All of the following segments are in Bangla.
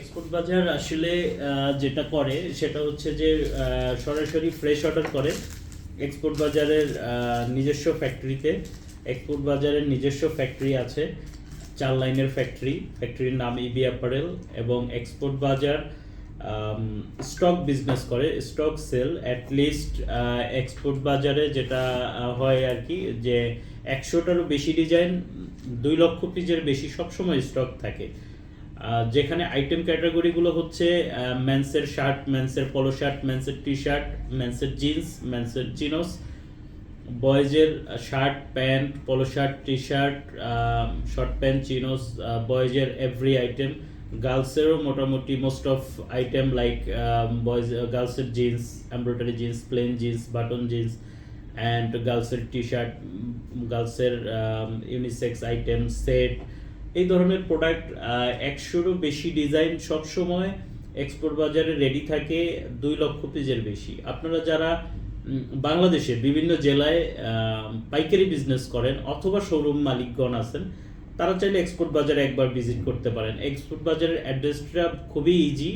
এক্সপোর্ট বাজার আসলে যেটা করে সেটা হচ্ছে যে সরাসরি ফ্রেশ অর্ডার করে এক্সপোর্ট বাজারের নিজস্ব ফ্যাক্টরিতে এক্সপোর্ট বাজারের নিজস্ব ফ্যাক্টরি আছে, চার লাইনের ফ্যাক্টরি ফ্যাক্টরির নাম ইবি অ্যাপারেল এবং এক্সপোর্ট বাজার স্টক বিজনেস করে stock sale at least export বাজারে যেটা হয় আর কি যে, একশোটারও বেশি ডিজাইন দুই লক্ষ পিসের বেশি সবসময় স্টক থাকে। যেখানে আইটেম ক্যাটাগরিগুলো হচ্ছে মেন্সের শার্ট মেন্সের পলো শার্ট মেন্সের টি শার্ট মেন্সের জিন্স মেন্সের chinos বয়েজের shirt pant polo shirt T shirt short pant chinos বয়েজের every item গার্লসেরও মোটামুটি most of item like boys গার্লসের jeans embroidery jeans plain jeans button jeans and গার্লসের T shirt গার্লসের ইউনিসেক্স আইটেম সেট এই ধরনের প্রোডাক্ট একশোরও বেশি ডিজাইন সবসময় এক্সপোর্ট বাজারে রেডি থাকে দুই লক্ষ পিসের বেশি। আপনারা যারা বাংলাদেশে বিভিন্ন জেলায় পাইকারি বিজনেস করেন অথবা শোরুম মালিকগণ আছেন, তারা চাইলে এক্সপোর্ট বাজারে একবার ভিজিট করতে পারেন। এক্সপোর্ট বাজারের অ্যাড্রেসটা খুবই ইজি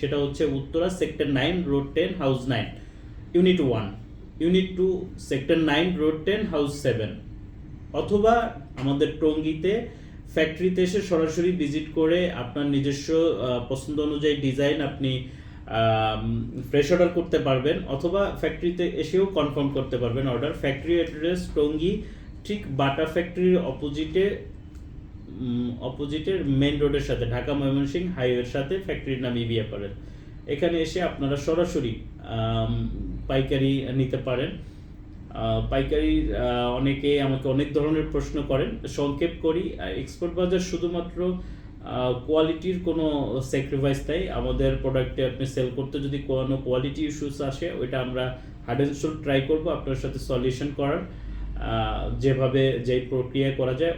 সেটা হচ্ছে Uttara sector nine road ten house nine unit one unit two sector nine road ten house seven অথবা আমাদের টঙ্গিতে ফ্যাক্টরিতে এসে সরাসরি ভিজিট করে আপনার নিজস্ব পছন্দ অনুযায়ী ডিজাইন আপনি ফ্রেশ অর্ডার করতে পারবেন অথবা ফ্যাক্টরিতে এসেও কনফার্ম করতে পারবেন অর্ডার ফ্যাক্টরি অ্যাড্রেস টঙ্গি, ঠিক বাটা ফ্যাক্টরির অপোজিটে অপোজিটের মেন রোডের সাথে, ঢাকা ময়মনসিংহ হাইওয়ের সাথে ফ্যাক্টরির নাম ইবি অ্যাপারেল এখানে এসে আপনারা সরাসরি পাইকারি নিতে পারেন। পাইকারি অনেকে আমাকে অনেক ধরনের প্রশ্ন করেন। সংক্ষেপ করি এক্সপোর্ট বাজার শুধুমাত্র কোয়ালিটির কোনো স্যাক্রিফাইস তাই আমাদের প্রোডাক্টে আপনি সেল করতে যদি কোনো কোয়ালিটি ইস্যুস আসে, ওইটা আমরা হার্ড অ্যান্ড সোল ট্রাই করব, আপনার সাথে সলিউশন করার। যেভাবে যেই প্রক্রিয়া করা যায়।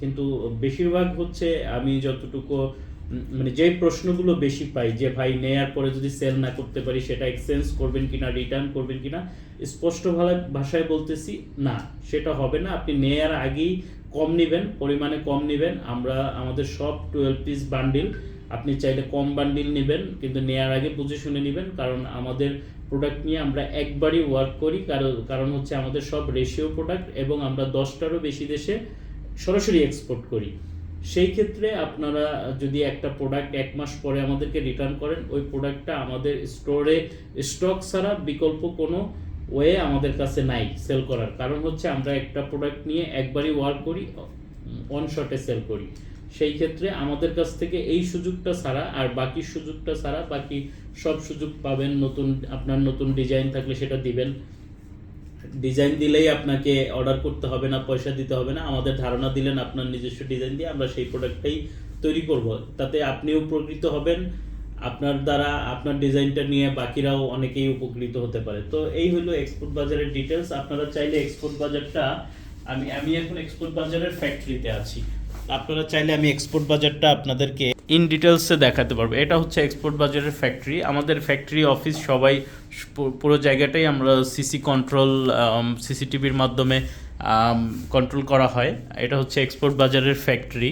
কিন্তু বেশিরভাগ হচ্ছে আমি যতটুকু মানে যে প্রশ্নগুলো বেশি পাই, যে ভাই নেয়ার পরে যদি সেল না করতে পারি, সেটা এক্সচেঞ্জ করবেন কিনা রিটার্ন করবেন কিনা, স্পষ্ট ভাষায় বলতেছি, না, সেটা হবে না। আপনি নেয়ার আগেই কম নেবেন, পরিমাণে কম নেবেন। আমরা, আমাদের সব টুয়েলভ পিস বান্ডিল আপনি চাইলে কম বান্ডিল নেবেন, কিন্তু নেয়ার আগে বুঝে শুনে নেবেন। কারণ আমাদের প্রোডাক্ট নিয়ে আমরা একবারই ওয়ার্ক করি, কারণ কারণ হচ্ছে আমাদের সব রেশিও প্রোডাক্ট এবং আমরা দশটারও বেশি দেশে সরাসরি এক্সপোর্ট করি। সেই ক্ষেত্রে আপনারা যদি একটা প্রোডাক্ট এক মাস পরে আমাদেরকে রিটার্ন করেন, ওই প্রোডাক্টটা আমাদের স্টোরে স্টক ছাড়া বিকল্প কোনো ওয়ে আমাদের কাছে নাই সেল করার। কারণ হচ্ছে আমরা একটা প্রোডাক্ট নিয়ে একবারই ওয়ার্ক করি অন শটে সেল করি। সেই ক্ষেত্রে আমাদের কাছ থেকে এই সুযোগটা ছাড়া আর বাকি সুযোগটা ছাড়া বাকি সব সুযোগ পাবেন, নতুন, আপনার নতুন ডিজাইন থাকলে সেটা দিবেন। ডিজাইন দিলেই আপনাকে অর্ডার করতে হবে না, পয়সা দিতে হবে না। আমাদের ধারণা দিলেন আপনার নিজস্ব ডিজাইন দিয়ে আমরা সেই প্রোডাক্টটাই তৈরি করব। তাতে আপনিও উপকৃত হবেন। আপনার দ্বারা আপনার ডিজাইনটা নিয়ে বাকিরাও অনেকেই উপকৃত হতে পারে। তো এই হলো এক্সপোর্ট বাজারের ডিটেলস আপনারা চাইলে এক্সপোর্ট বাজারটা, আমি আমি এখন এক্সপোর্ট বাজারের ফ্যাক্টরিতে আছি। আপনারা চাইলে আমি এক্সপোর্ট বাজারটা আপনাদেরকে ইন ডিটেলসে দেখাতে পারব। এটা হচ্ছে এক্সপোর্ট বাজারের ফ্যাক্টরি আমাদের ফ্যাক্টরি অফিস সবাই পুরো জায়গাটাই আমরা সিসি কন্ট্রোল সিসিটিভির মাধ্যমে কন্ট্রোল করা হয়। এটা হচ্ছে এক্সপোর্ট বাজারের ফ্যাক্টরি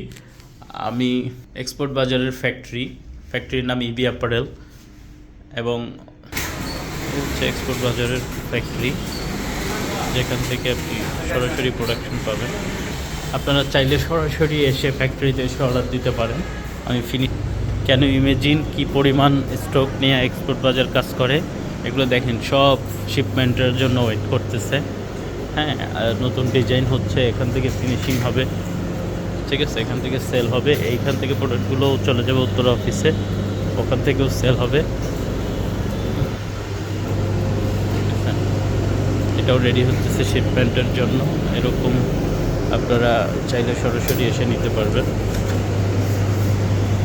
আমি এক্সপোর্ট বাজারের ফ্যাক্টরি ফ্যাক্টরির নাম ইবি অ্যাপারেল এবং হচ্ছে এক্সপোর্ট বাজারের ফ্যাক্টরি যেখান থেকে আপনি সরাসরি প্রোডাকশন পাবেন। আপনারা চাইলে সরাসরি এসে ফ্যাক্টরিতে এসে অর্ডার দিতে পারেন। আমি ফিনি কেন ইমেজিন কি পরিমাণ স্টক নিয়ে এক্সপোর্ট বাজার কাজ করে? এগুলো দেখেন, সব শিপমেন্টের জন্য ওয়েট করতেছে। হ্যাঁ আর নতুন ডিজাইন হচ্ছে, এখান থেকে ফিনিশিং হবে। ঠিক আছে, এখান থেকে সেল হবে। এইখান থেকে প্রোডাক্টগুলোও চলে যাবে উত্তর অফিসে ওখান থেকেও সেল হবে। এটাও রেডি হচ্ছে শিপমেন্টের জন্য। এরকম আপনারা চাইলে সরাসরি এসে নিতে পারবেন।